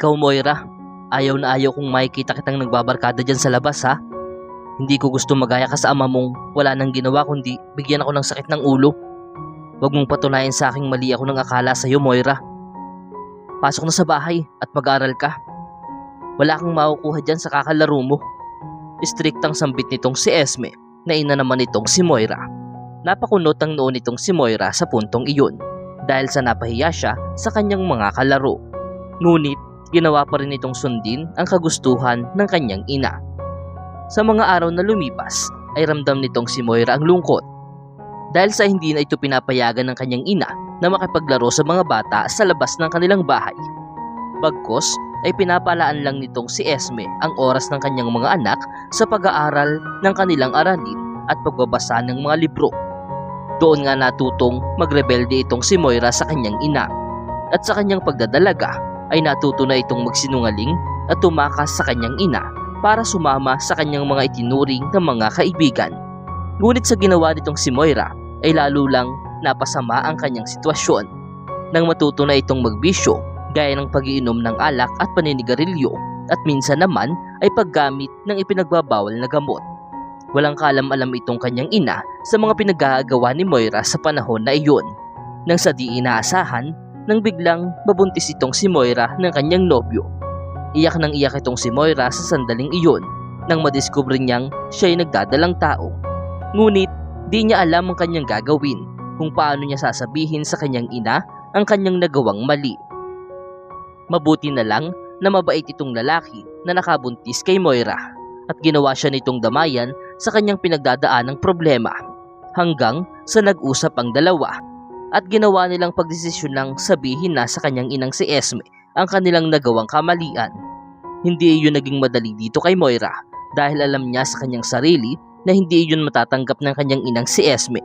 Ikaw Moira, ayaw na ayaw kong makikita kitang nagbabarkada dyan sa labas ha. Hindi ko gusto magaya ka sa ama mong wala nang ginawa kundi bigyan ako ng sakit ng ulo. Huwag mong patunayan sa aking mali ako ng akala sa'yo Moira. Pasok na sa bahay at mag-aral ka. Wala kang makukuha dyan sa kakalaro mo. Istriktang sambit nitong si Esme na ina naman nitong si Moira. Napakunot ang noon nitong si Moira sa puntong iyon dahil sa napahiya siya sa kanyang mga kalaro. Ngunit ginawa pa rin itong sundin ang kagustuhan ng kanyang ina. Sa mga araw na lumipas ay ramdam nitong si Moira ang lungkot dahil sa hindi na ito pinapayagan ng kanyang ina na makipaglaro sa mga bata sa labas ng kanilang bahay. Bagkos ay pinapalaan lang nitong si Esme ang oras ng kanyang mga anak sa pag-aaral ng kanilang aralin at pagbabasa ng mga libro. Doon nga natutong magrebelde itong si Moira sa kanyang ina at sa kanyang pagdadalaga ay natuto na itong magsinungaling at tumakas sa kanyang ina para sumama sa kanyang mga itinuring na mga kaibigan. Ngunit sa ginawa nitong si Moira ay lalo lang napasama ang kanyang sitwasyon. Nang matuto na itong magbisyo gaya ng pagiinom ng alak at paninigarilyo at minsan naman ay paggamit ng ipinagbabawal na gamot. Walang kalam-alam itong kanyang ina sa mga pinagagawa ni Moira sa panahon na iyon. Nang sa di inaasahan, nang biglang mabuntis itong si Moira ng kanyang nobyo. Iyak nang iyak itong si Moira sa sandaling iyon nang madiskubre niyang siya ay nagdadalang tao. Ngunit di niya alam ang kanyang gagawin kung paano niya sasabihin sa kanyang ina ang kanyang nagawang mali. Mabuti na lang na mabait itong lalaki na nakabuntis kay Moira at ginawa siya nitong damayan sa kanyang pinagdadaan ng problema hanggang sa nag-usap ang dalawa at ginawa nilang pagdesisyon ng sabihin na sa kanyang inang si Esme ang kanilang nagawang kamalian. Hindi iyon naging madali dito kay Moira dahil alam niya sa kanyang sarili na hindi iyon matatanggap ng kanyang inang si Esme.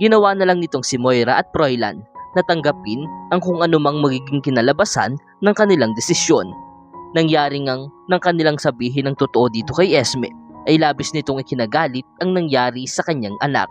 Ginawa na lang nitong si Moira at Froilan na tanggapin ang kung anumang magiging kinalabasan ng kanilang desisyon. Nangyari ngang nang kanilang sabihin ng totoo dito kay Esme ay labis nitong ikinagalit ang nangyari sa kanyang anak.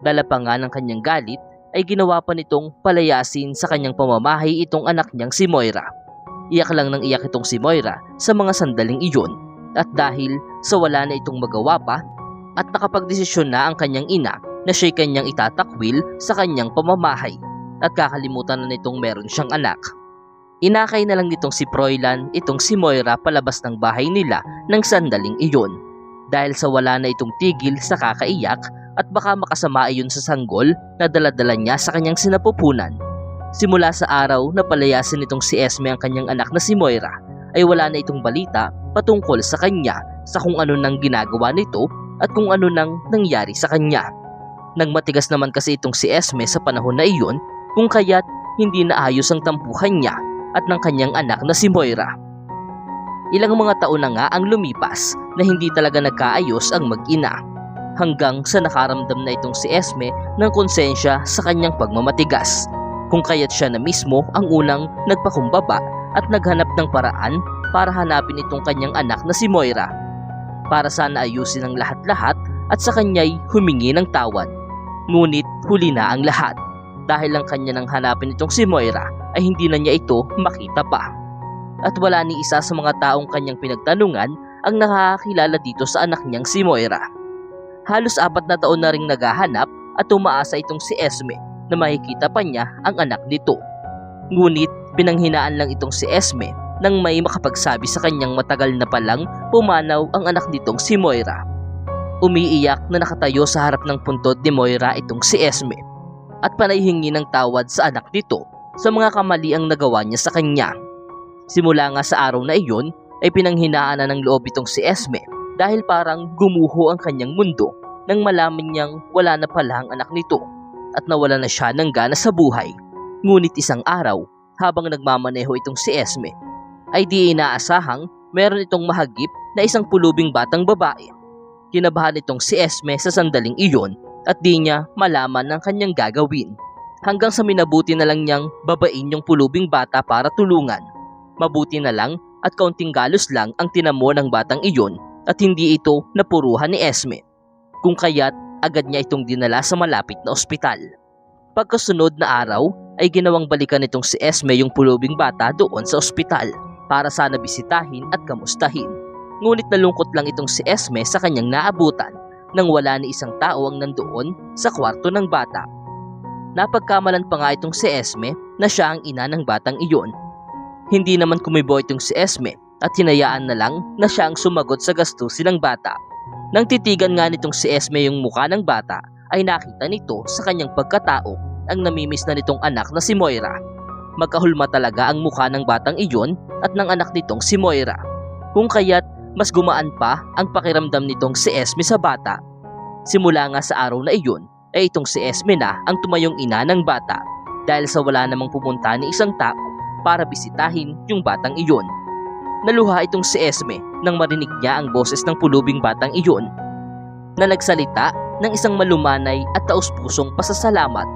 Dala pa nga ng kanyang galit ay ginawa pa nitong palayasin sa kanyang pamamahay itong anak niyang si Moira. Iyak lang ng iyak itong si Moira sa mga sandaling iyon at dahil sa wala na itong magawa pa at nakapagdesisyon na ang kanyang ina na siya'y kanyang itatakwil sa kanyang pamamahay at kakalimutan na nitong meron siyang anak. Inakay na lang nitong si Froilan itong si Moira palabas ng bahay nila ng sandaling iyon dahil sa wala na itong tigil sa kakaiyak at baka makasama iyon sa sanggol na daladala niya sa kanyang sinapupunan. Simula sa araw na palayasin nitong si Esme ang kanyang anak na si Moira ay wala na itong balita patungkol sa kanya sa kung ano nang ginagawa nito at kung ano nang nangyari sa kanya. Nang matigas naman kasi itong si Esme sa panahon na iyon kung kaya't hindi naayos ang tampuhan niya at ng kanyang anak na si Moira. Ilang mga taon na nga ang lumipas na hindi talaga nagkaayos ang mag-ina hanggang sa nakaramdam na itong si Esme ng konsensya sa kanyang pagmamatigas kung kaya't siya na mismo ang unang nagpakumbaba at naghanap ng paraan para hanapin itong kanyang anak na si Moira para sana ayusin ang lahat-lahat at sa kanya'y humingi ng tawad. Ngunit huli na ang lahat dahil lang kanya nang hanapin itong si Moira ay hindi na niya ito makita pa. At wala ni isa sa mga taong kanyang pinagtanungan ang nakakakilala dito sa anak niyang si Moira. Halos apat na taon na ring naghahanap at umaasa itong si Esme na makikita pa niya ang anak nito. Ngunit pinanghinaan lang itong si Esme nang may makapagsabi sa kanyang matagal na palang pumanaw ang anak nitong si Moira. Umiiyak na nakatayo sa harap ng puntod ni Moira itong si Esme at panayhingi ng tawad sa anak nito sa mga kamaliang nagawa niya sa kanya. Simula nga sa araw na iyon ay pinanghinaan na ng loob itong si Esme dahil parang gumuho ang kanyang mundo nang malaman niyang wala na pala ang anak nito at nawala na siya ng gana sa buhay. Ngunit isang araw, habang nagmamaneho itong si Esme, ay di inaasahang meron itong mahagip na isang pulubing batang babae. Kinabahan itong si Esme sa sandaling iyon at di niya malaman ang kanyang gagawin. Hanggang sa minabuti na lang niyang babain yung pulubing bata para tulungan. Mabuti na lang at kaunting galos lang ang tinamo ng batang iyon at hindi ito napuruhan ni Esme. Kung kaya't agad niya itong dinala sa malapit na ospital. Pagkasunod na araw ay ginawang balikan nitong si Esme yung pulubing bata doon sa ospital para sana bisitahin at kamustahin. Ngunit nalungkot lang itong si Esme sa kanyang naabutan nang wala ni isang tao ang nandoon sa kwarto ng bata. Napagkamalan pa nga itong si Esme na siya ang ina ng batang iyon. Hindi naman kumibo itong si Esme at hinayaan na lang na siya ang sumagot sa gastusin ng bata. Nang titigan nga nitong si Esme yung mukha ng bata ay nakita nito sa kanyang pagkatao ang namimiss na nitong anak na si Moira. Magkahulma talaga ang mukha ng batang iyon at ng anak nitong si Moira. Kung kaya't mas gumaan pa ang pakiramdam nitong si Esme sa bata. Simula nga sa araw na iyon ay itong si Esme na ang tumayong ina ng bata dahil sa wala namang pumunta ni isang tao para bisitahin yung batang iyon. Naluha itong si Esme nang marinig niya ang boses ng pulubing batang iyon na nagsalita ng isang malumanay at taus-pusong pasasalamat.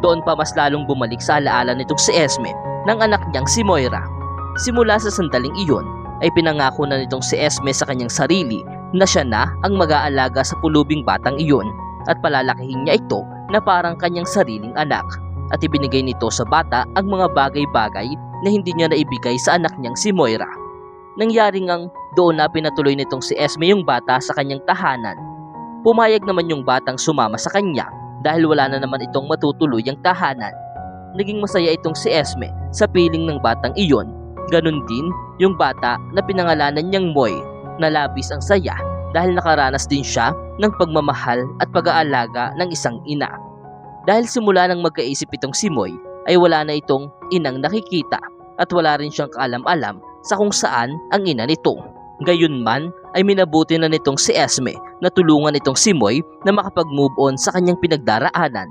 Doon pa mas lalong bumalik sa alaala nitong si Esme ng anak niyang si Moira. Simula sa sandaling iyon ay pinangako na nitong si Esme sa kanyang sarili na siya na ang mag-aalaga sa pulubing batang iyon at palalakihin niya ito na parang kanyang sariling anak at ibinigay nito sa bata ang mga bagay-bagay na hindi niya naibigay sa anak niyang si Moira. Nangyari ngang doon na pinatuloy nitong si Esme yung bata sa kanyang tahanan. Pumayag naman yung batang sumama sa kanya dahil wala na naman itong matutuloy ang tahanan. Naging masaya itong si Esme sa piling ng batang iyon. Ganon din yung bata na pinangalanan niyang Moy na labis ang saya dahil nakaranas din siya ng pagmamahal at pag-aalaga ng isang ina. Dahil simula nang magkaisip itong si Moy ay wala na itong inang nakikita at wala rin siyang kaalam-alam sa kung saan ang ina nito. Gayunman ay minabuti na nitong si Esme na tulungan itong si Moy na makapag-move on sa kanyang pinagdaraanan.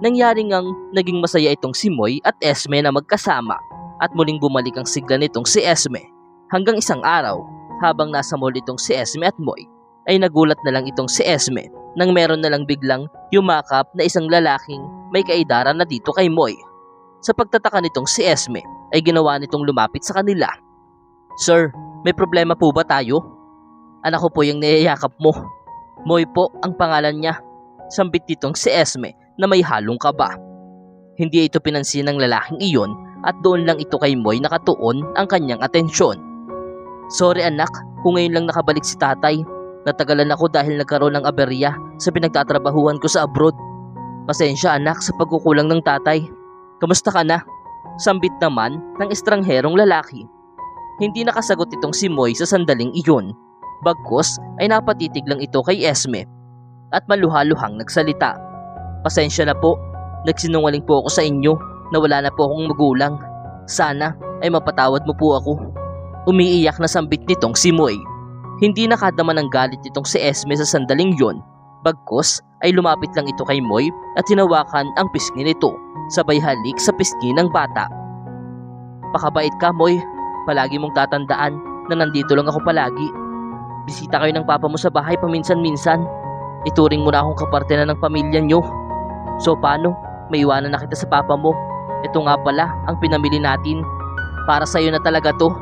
Nangyari ngang naging masaya itong si Moy at Esme na magkasama at muling bumalik ang sigla nitong si Esme. Hanggang isang araw, habang nasa mall itong si Esme at Moy, ay nagulat na lang itong si Esme nang meron na lang biglang yumakap na isang lalaking may kaidara na dito kay Moy. Sa pagtataka nitong si Esme ay ginawa nitong lumapit sa kanila. Sir, may problema po ba tayo? Anak ko po yung niyayakap mo. Moy po ang pangalan niya. Sambit nitong si Esme na may halong kaba. Hindi ito pinansin ng lalaking iyon at doon lang ito kay Moy nakatuon ang kanyang atensyon. Sorry anak, kung ngayon lang nakabalik si tatay. Natagalan ako dahil nagkaroon ng aberya sa pinagtatrabahuhan ko sa abroad. Pasensya anak sa pagkukulang ng tatay. Kamusta ka na? Sambit naman ng estrangherong lalaki. Hindi nakasagot itong si Moy sa sandaling iyon. Bagkos ay napatitig lang ito kay Esme at maluhaluhang nagsalita. Pasensya na po, nagsinungaling po ako sa inyo na wala na po akong magulang. Sana ay mapatawad mo po ako. Umiiyak na sambit nitong si Moy. Hindi nakadama ng galit itong si Esme sa sandaling yon. Bagkos ay lumapit lang ito kay Moy at hinawakan ang pisngi nito, sabay halik sa pisngi ng bata. Pakabait ka, Moy. Palagi mong tatandaan na nandito lang ako palagi. Bisita kayo ng papa mo sa bahay paminsan-minsan. Ituring mo na akong kaparte na ng pamilya nyo. So paano? May iwanan na kita sa papa mo. Ito nga pala ang pinamili natin. Para sa'yo na talaga to.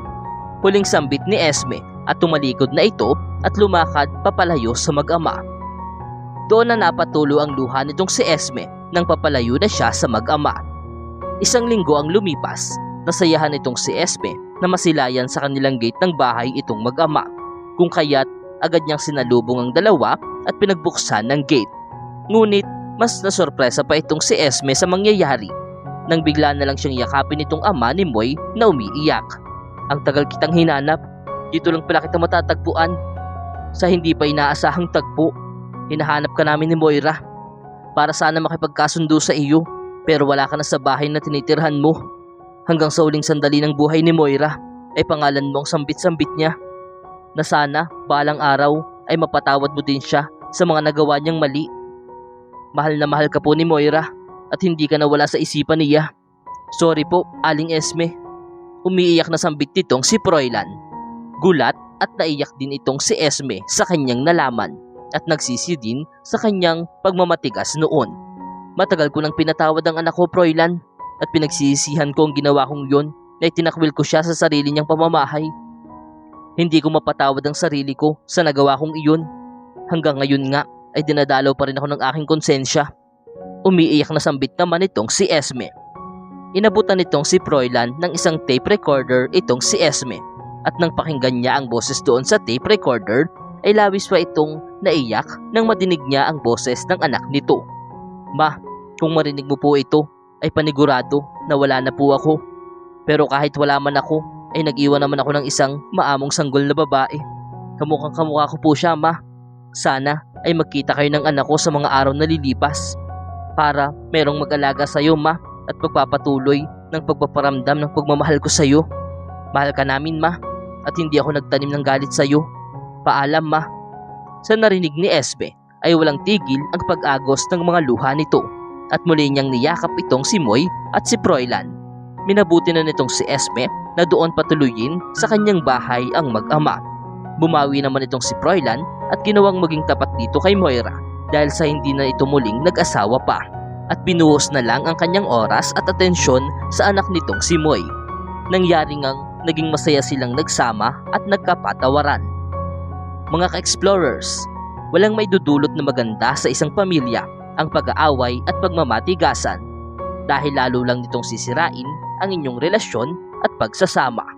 Huling sambit ni Esme at tumalikod na ito at lumakad papalayo sa mag-ama. Doon na napatulo ang luha nitong si Esme nang papalayo na siya sa mag-ama. Isang linggo ang lumipas, nasayahan itong si Esme na masilayan sa kanilang gate ng bahay itong mag-ama. Kung kaya't agad niyang sinalubong ang dalawa at pinagbuksan ng gate. Ngunit mas nasorpresa pa itong si Esme sa mangyayari nang bigla na lang siyang yakapin itong ama ni Moy na umiiyak. Ang tagal kitang hinanap, dito lang pala kita matatagpuan. Sa hindi pa inaasahang tagpo, hinahanap ka namin ni Moira para sana makipagkasundo sa iyo pero wala ka na sa bahay na tinitirhan mo. Hanggang sa uling sandali ng buhay ni Moira ay pangalan mo ang sambit-sambit niya na sana balang araw ay mapatawad mo din siya sa mga nagawa niyang mali. Mahal na mahal ka po ni Moira at hindi ka nawala sa isipan niya. Sorry po, Aling Esme. Umiiyak na sambit nitong si Froilan. Gulat at naiyak din itong si Esme sa kanyang nalaman at nagsisi din sa kanyang pagmamatigas noon. Matagal ko nang pinatawad ang anak ko, Froilan, at pinagsisihan ko ang ginawa kong yon na itinakwil ko siya sa sarili niyang pamamahay. Hindi ko mapatawad ang sarili ko sa nagawa kong iyon. Hanggang ngayon nga ay dinadalaw pa rin ako ng aking konsensya. Umiiyak na sambit naman itong si Esme. inabutan nitong si Froilan ng isang tape recorder itong si Esme. At nang pakinggan niya ang boses doon sa tape recorder, ay labis pa itong naiyak nang madinig niya ang boses ng anak nito. Ma, kung marinig mo po ito, ay panigurado na wala na po ako. Pero kahit wala man ako, ay nag-iwan naman ako ng isang maamong sanggol na babae. Kamukhang kamukha ko po siya, ma. Sana ay magkita kayo ng anak ko sa mga araw na lilipas. Para merong mag-alaga sa iyo, ma, at magpapatuloy ng pagpaparamdam ng pagmamahal ko sa iyo. Mahal ka namin, ma, at hindi ako nagtanim ng galit sa iyo. Paalam, ma. Sa narinig ni Esme, ay walang tigil ang pag-agos ng mga luha nito at muli niyang niyakap itong si Moy at si Froilan. Minabuti na nitong si Esme na doon patuloyin sa kanyang bahay ang mag-ama. Bumawi naman itong si Froilan at ginawang maging tapat dito kay Moira dahil sa hindi na ito muling nag-asawa pa at binuhos na lang ang kanyang oras at atensyon sa anak nitong si Moy. Nangyari ngang naging masaya silang nagsama at nagkapatawaran. Mga ka-explorers, walang may dudulot na maganda sa isang pamilya ang pag-aaway at pagmamatigasan dahil lalo lang nitong sisirain ang inyong relasyon at pagsasama.